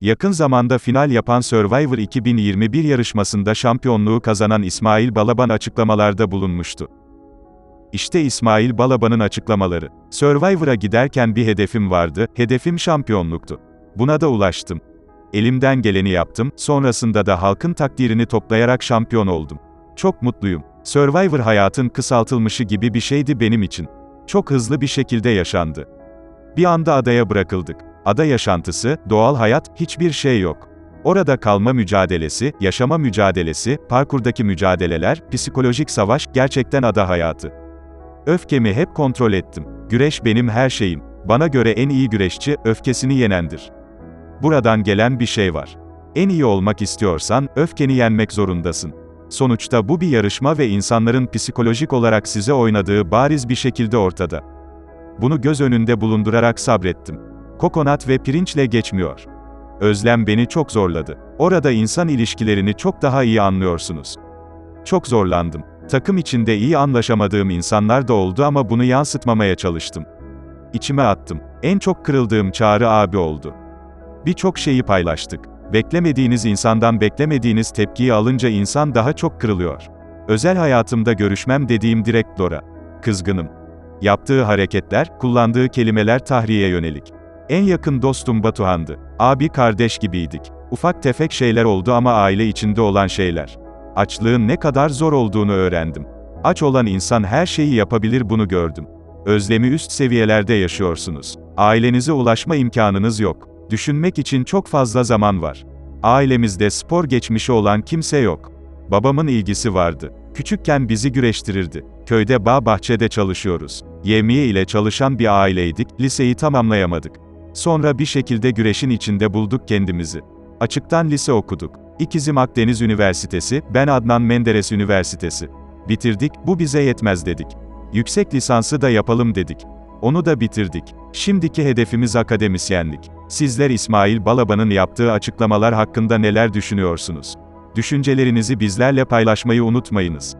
Yakın zamanda final yapan Survivor 2021 yarışmasında şampiyonluğu kazanan İsmail Balaban açıklamalarda bulunmuştu. İşte İsmail Balaban'ın açıklamaları. Survivor'a giderken bir hedefim vardı, hedefim şampiyonluktu. Buna da ulaştım. Elimden geleni yaptım, sonrasında da halkın takdirini toplayarak şampiyon oldum. Çok mutluyum. Survivor hayatın kısaltılmışı gibi bir şeydi benim için. Çok hızlı bir şekilde yaşandı. Bir anda adaya bırakıldık. Ada yaşantısı, doğal hayat, hiçbir şey yok. Orada kalma mücadelesi, yaşama mücadelesi, parkurdaki mücadeleler, psikolojik savaş, gerçekten ada hayatı. Öfkemi hep kontrol ettim. Güreş benim her şeyim. Bana göre en iyi güreşçi, öfkesini yenendir. Buradan gelen bir şey var. En iyi olmak istiyorsan, öfkeni yenmek zorundasın. Sonuçta bu bir yarışma ve insanların psikolojik olarak size oynadığı bariz bir şekilde ortada. Bunu göz önünde bulundurarak sabrettim. Kokonat ve pirinçle geçmiyor. Özlem beni çok zorladı. Orada insan ilişkilerini çok daha iyi anlıyorsunuz. Çok zorlandım. Takım içinde iyi anlaşamadığım insanlar da oldu ama bunu yansıtmamaya çalıştım. İçime attım. En çok kırıldığım Çağrı abi oldu. Birçok şeyi paylaştık. Beklemediğiniz insandan beklemediğiniz tepkiyi alınca insan daha çok kırılıyor. Özel hayatımda görüşmem dediğim direkt Dora. Kızgınım. Yaptığı hareketler, kullandığı kelimeler tahriye yönelik. En yakın dostum Batuhan'dı. Abi kardeş gibiydik. Ufak tefek şeyler oldu ama aile içinde olan şeyler. Açlığın ne kadar zor olduğunu öğrendim. Aç olan insan her şeyi yapabilir bunu gördüm. Özlemi üst seviyelerde yaşıyorsunuz. Ailenize ulaşma imkanınız yok. Düşünmek için çok fazla zaman var. Ailemizde spor geçmişi olan kimse yok. Babamın ilgisi vardı. Küçükken bizi güreştirirdi. Köyde bağ bahçede çalışıyoruz. Yemiye ile çalışan bir aileydik, liseyi tamamlayamadık. Sonra bir şekilde güreşin içinde bulduk kendimizi. Açıktan lise okuduk. İkizim Akdeniz Üniversitesi, ben Adnan Menderes Üniversitesi. Bitirdik, bu bize yetmez dedik. Yüksek lisansı da yapalım dedik. Onu da bitirdik. Şimdiki hedefimiz akademisyenlik. Sizler İsmail Balaban'ın yaptığı açıklamalar hakkında neler düşünüyorsunuz? Düşüncelerinizi bizlerle paylaşmayı unutmayınız.